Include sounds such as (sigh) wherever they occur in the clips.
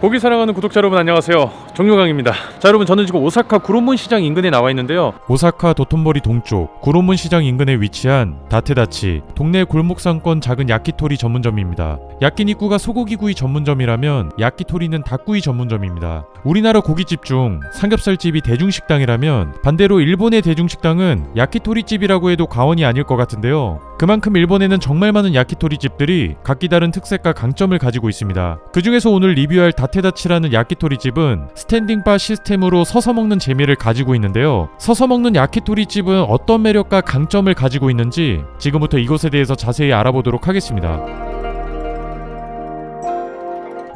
고기 사랑하는 구독자 여러분 안녕하세요 정유강입니다. 자 여러분 저는 지금 오사카 구로문 시장 인근에 나와 있는데요. 오사카 도톤보리 동쪽 구로문 시장 인근에 위치한 다테다치 동네 골목 상권 작은 야키토리 전문점입니다. 야끼니쿠가 소고기 구이 전문점이라면 야키토리는 닭구이 전문점입니다. 우리나라 고깃집 중 삼겹살집이 대중식당이라면 반대로 일본의 대중식당은 야키토리집이라고 해도 과언이 아닐 것 같은데요. 그만큼 일본에는 정말 많은 야키토리 집들이 각기 다른 특색과 강점을 가지고 있습니다. 그 중에서 오늘 리뷰할 다테다치라는 야키토리 집은 스탠딩 바 시스템으로 서서 먹는 재미를 가지고 있는데요. 서서 먹는 야키토리 집은 어떤 매력과 강점을 가지고 있는지 지금부터 이곳에 대해서 자세히 알아보도록 하겠습니다.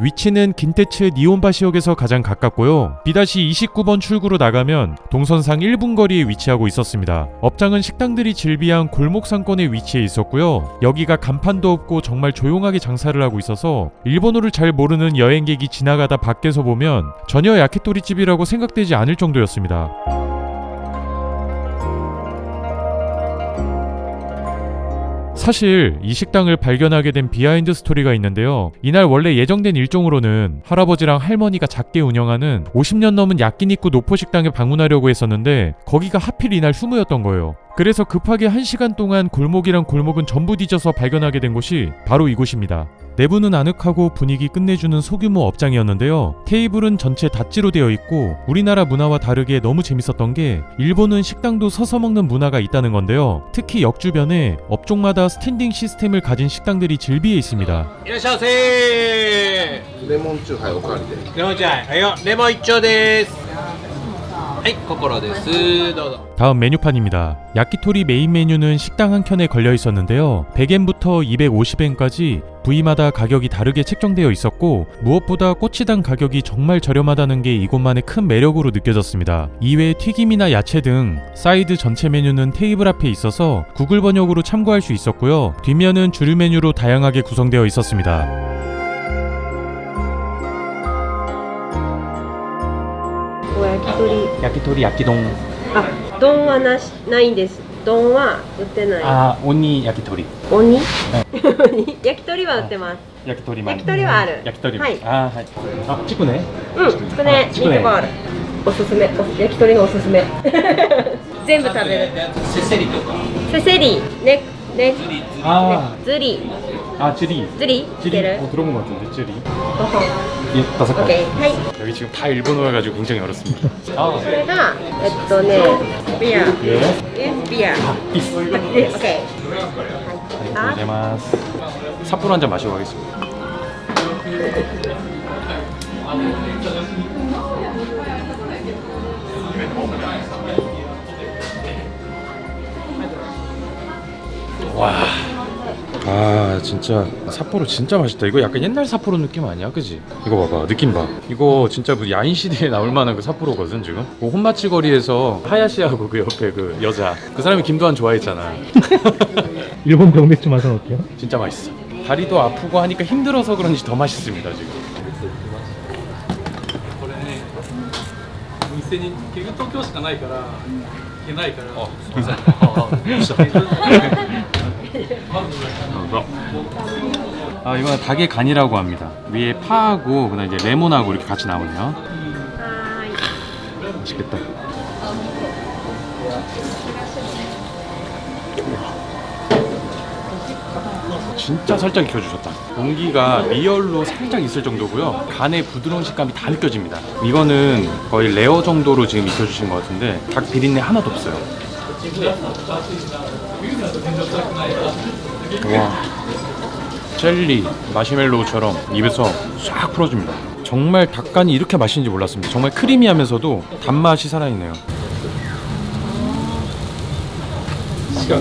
위치는 긴테츠 니온바 시역에서 가장 가깝고요. 비다시 29번 출구로 나가면 동선상 1분 거리에 위치하고 있었습니다. 업장은 식당들이 즐비한 골목 상권에 위치해 있었고요. 여기가 간판도 없고 정말 조용하게 장사를 하고 있어서 일본어를 잘 모르는 여행객이 지나가다 밖에서 보면 전혀 야키토리 집이라고 생각되지 않을 정도였습니다. 사실 이 식당을 발견하게 된 비하인드 스토리가 있는데요. 이날 원래 예정된 일정으로는 할아버지랑 할머니가 작게 운영하는 50년 넘은 야끼니쿠 노포 식당에 방문하려고 했었는데 거기가 하필 이날 휴무였던 거예요. 그래서 급하게 1시간 동안 골목이랑 골목은 전부 뒤져서 발견하게 된 곳이 바로 이곳입니다. 내부는 아늑하고 분위기 끝내주는 소규모 업장이었는데요. 테이블은 전체 닷지로 되어 있고 우리나라 문화와 다르게 너무 재밌었던 게 일본은 식당도 서서 먹는 문화가 있다는 건데요. 특히 역 주변에 업종마다 스탠딩 시스템을 가진 식당들이 즐비해 있습니다. 안녕하세요. 레몬주 가요, 오카리 레몬주 가요, 레몬 1조です. はい心ですどうぞ 다음 메뉴판입니다. 야키토리 메인 메뉴는 식당 한 켠에 걸려 있었는데요. 100엔부터 250엔까지 부위마다 가격이 다르게 책정되어 있었고 무엇보다 꼬치당 가격이 정말 저렴하다는 게 이곳만의 큰 매력으로 느껴졌습니다. 이외에 튀김이나 야채 등 사이드 전체 메뉴는 테이블 앞에 있어서 구글 번역으로 참고할 수 있었고요. 뒷면은 주류 메뉴로 다양하게 구성되어 있었습니다. お焼き鳥 焼き鳥焼き丼。あ丼はなしないんです。丼は売ってない。あー鬼焼き鳥。(laughs) 鬼？焼き鳥は売ってます。焼き鳥焼き鳥はある。焼き鳥はい。あーはい。あチクねうんつくねミートボール。おすすめ。お焼き鳥のおすすめ。(laughs) 全部食べる。せせりとか。セセリねねあ 네. 네. 네. 아. 네. 아, 쯔리. 아 찌리. 쯔리. 찌리. 어, 들어본 것 같은데 찌리. 예, 다섯 가지. 오케이. 여기 지금 다 일본어여가지고 굉장히 어렵습니다. 아, 그래가 에또네. 비야. 예. 예. 비야. 비스. 아, 오케이. 아. 고자마스. 삿포로 한잔 마시고 가겠습니다. 아 진짜 삿포로 진짜 맛있다 이거 약간 옛날 삿포로 느낌 아니야 그지? 이거 봐봐 느낌 봐 이거 진짜 뭐 야인 시대에 나올 만한 그 삿포로거든 지금 그 혼마치 거리에서 하야시하고 그 옆에 그 여자 그 사람이 김도환 좋아했잖아 (laughs) 일본 병맥주 맛은 어때요? 진짜 맛있어. 다리도 아프고 하니까 힘들어서 그런지 더 맛있습니다 지금. これねお店に結局東京しかないから行けないから (laughs) (laughs) 아 이거는 닭의 간이라고 합니다. 위에 파하고 그다음 이제 레몬하고 이렇게 같이 나오네요. 맛있겠다. 진짜 살짝 익혀주셨다. 공기가 리얼로 살짝 있을 정도고요. 간의 부드러운 식감이 다 느껴집니다. 이거는 거의 레어 정도로 지금 익혀주신 것 같은데 닭 비린내 하나도 없어요. 와 젤리 마시멜로우처럼 입에서 싹 풀어줍니다. 정말 닭간이 이렇게 맛있는지 몰랐습니다. 정말 크리미하면서도 단맛이 살아있네요. 시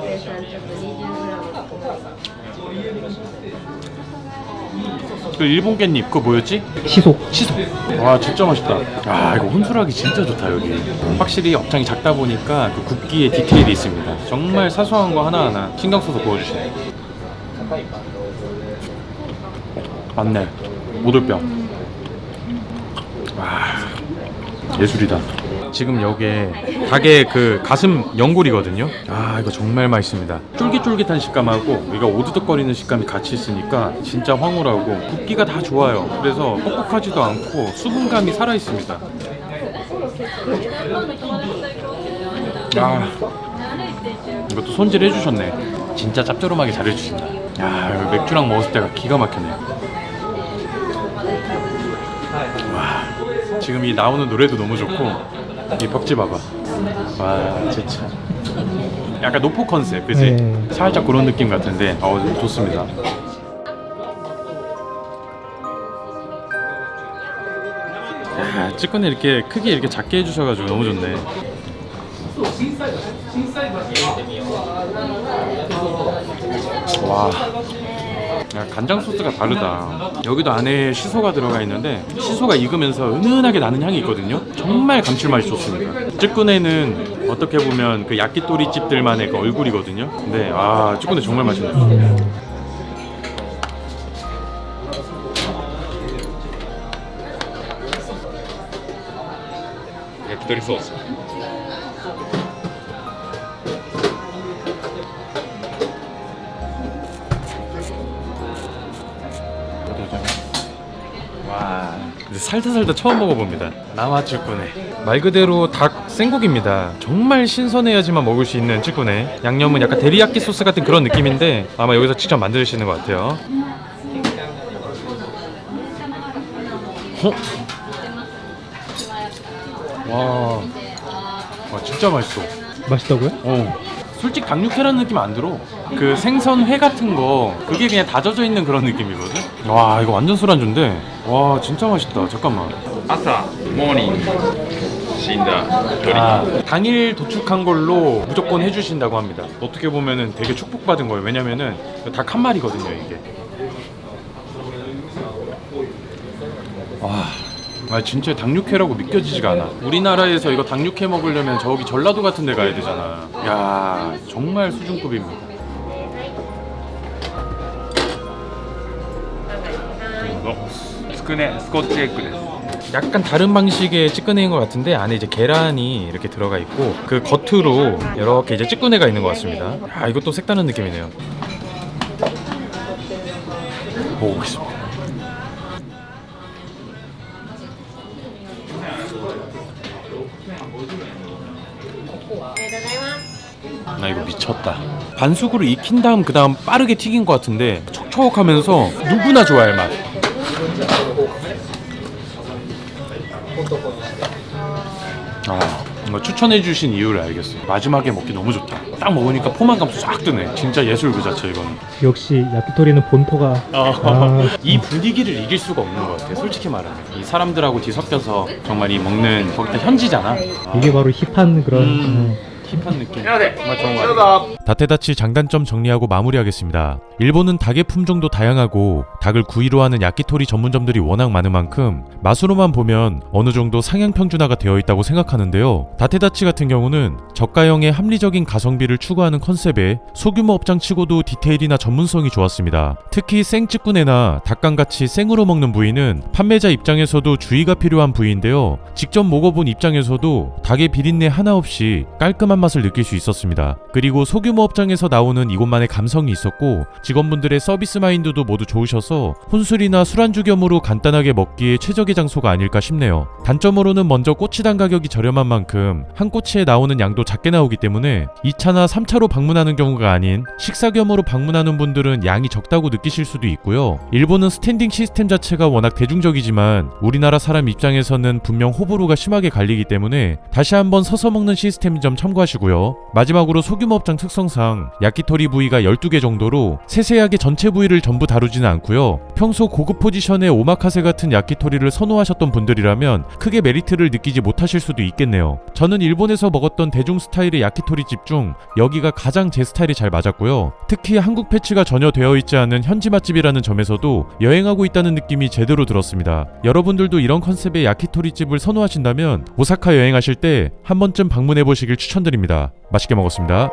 그 일본 깻잎 그거 뭐였지? 시소. 시소. 와 진짜 맛있다. 아 이거 혼술하기 진짜 좋다 여기. 확실히 업장이 작다 보니까 그 굽기에 디테일이 있습니다. 정말 사소한 거 하나하나 신경 써서 구워주시네. 맞네. 오돌뼈. 와 예술이다. 지금 여기에 닭의 그 가슴 연골이거든요. 아 이거 정말 맛있습니다. 쫄깃쫄깃한 식감하고 이거 오드득거리는 식감이 같이 있으니까 진짜 황홀하고 굽기가 다 좋아요. 그래서 뻑뻑하지도 않고 수분감이 살아 있습니다. 아 이것도 손질 해주셨네. 진짜 짭조름하게 잘해주신다. 야 이거 맥주랑 먹었을 때가 기가 막히네. 와, 지금 이 나오는 노래도 너무 좋고 이 벽지 봐봐. 와, 진짜. 약간 노포 컨셉, 그지? 네. 살짝 그런 느낌 같은데, 어 좋습니다. 아, 찌꺼네 이렇게 크게 이렇게 작게 해주셔가지고 너무 좋네. 와. 야, 간장 소스가 다르다. 여기도 안에 시소가 들어가 있는데 시소가 익으면서 은은하게 나는 향이 있거든요. 정말 감칠맛이 좋습니다. 찌꺼네는 어떻게 보면 그 야끼토리 집들만의 그 얼굴이거든요. 근데 아 찌꺼네 정말 맛있네요. 야끼토리 소스. 살다 살다 처음 먹어봅니다 남아찌꾸네 말 그대로 닭 생고기입니다 정말 신선해야지만 먹을 수 있는 찌꾸네 양념은 약간 데리야끼 소스 같은 그런 느낌인데 아마 여기서 직접 만드시는 것 같아요 어? 와, 와 진짜 맛있어 맛있다고요? 어. 솔직히 닭육회라는 느낌 안 들어. 그 생선회 같은 거 그게 그냥 다져져 있는 그런 느낌이거든. 와 이거 완전 술안주인데. 와 진짜 맛있다. 잠깐만. 朝モーニング死んだ鳥 아, 당일 도축한 걸로 무조건 해주신다고 합니다. 어떻게 보면은 되게 축복받은 거예요. 왜냐면은 닭 한 마리거든요 이게. 와. 아 진짜 닭육회라고 믿겨지지가 않아. 우리나라에서 이거 닭육회 먹으려면 저기 전라도 같은 데 가야 되잖아. 야 정말 수준급입니다. 측근의 스코치 에그です 약간 다른 방식의 찌꺼내인 것 같은데 안에 이제 계란이 이렇게 들어가 있고 그 겉으로 이렇게 이제 찌꺼내가 있는 것 같습니다. 아 이것도 색다른 느낌이네요. 먹어보겠습니다. 나 이거 미쳤다. 반숙으로 익힌 다음 그 다음 빠르게 튀긴 것 같은데 촉촉하면서 누구나 좋아할 맛. 아, 이거 추천해주신 이유를 알겠어요. 마지막에 먹기 너무 좋다. 딱 먹으니까 포만감 싹 드네. 진짜 예술 그 자체 이거는. 역시 야키토리는 본토가 아. (laughs) 이 분위기를 이길 수가 없는 것 같아. 솔직히 말하면 이 사람들하고 뒤섞여서 정말 이 먹는 거기다 현지잖아. 이게 바로 힙한 그런 음. 음. 힙한 느낌. 정말 좋은 것 같아. 다테다치 장단점 정리하고 마무리하겠습니다. 일본은 닭의 품종도 다양하고 닭을 구이로 하는 야끼토리 전문점들이 워낙 많은 만큼 맛으로만 보면 어느 정도 상향 평준화가 되어 있다고 생각하는데요. 다테다치 같은 경우는 저가형의 합리적인 가성비를 추구하는 컨셉에 소규모 업장치고도 디테일이나 전문성이 좋았습니다. 특히 생찌꾸네나 닭강같이 생으로 먹는 부위는 판매자 입장에서도 주의가 필요한 부위인데요. 직접 먹어본 입장에서도 닭의 비린내 하나 없이 깔끔한 맛을 느낄 수 있었습니다. 그리고 소규모 업장에서 나오는 이곳만의 감성이 있었고 직원분들의 서비스 마인드도 모두 좋으셔서 혼술이나 술안주 겸으로 간단하게 먹기에 최적의 장소가 아닐까 싶네요. 단점으로는 먼저 꼬치당 가격이 저렴한 만큼 한 꼬치에 나오는 양도 작게 나오기 때문에 2차나 3차로 방문하는 경우가 아닌 식사 겸으로 방문하는 분들은 양이 적다고 느끼실 수도 있고요. 일본은 스탠딩 시스템 자체가 워낙 대중적이지만 우리나라 사람 입장에서는 분명 호불호가 심하게 갈리기 때문에 다시 한번 서서 먹는 시스템 좀 참고하시고요. 마지막으로 소규모 업장 특성상 야키토리 부위가 12개 정도로 세세하게 전체 부위를 전부 다루지는 않고요. 평소 고급 포지션의 오마카세 같은 야키토리를 선호하셨던 분들이라면 크게 메리트를 느끼지 못하실 수도 있겠네요. 저는 일본에서 먹었던 대중 스타일의 야키토리 집 중 여기가 가장 제 스타일이 잘 맞았고요. 특히 한국 패치가 전혀 되어 있지 않은 현지 맛집이라는 점에서도 여행하고 있다는 느낌이 제대로 들었습니다. 여러분들도 이런 컨셉의 야키토리 집을 선호하신다면 오사카 여행하실 때 한 번쯤 방문해 보시길 추천드립니다. 맛있게 먹었습니다.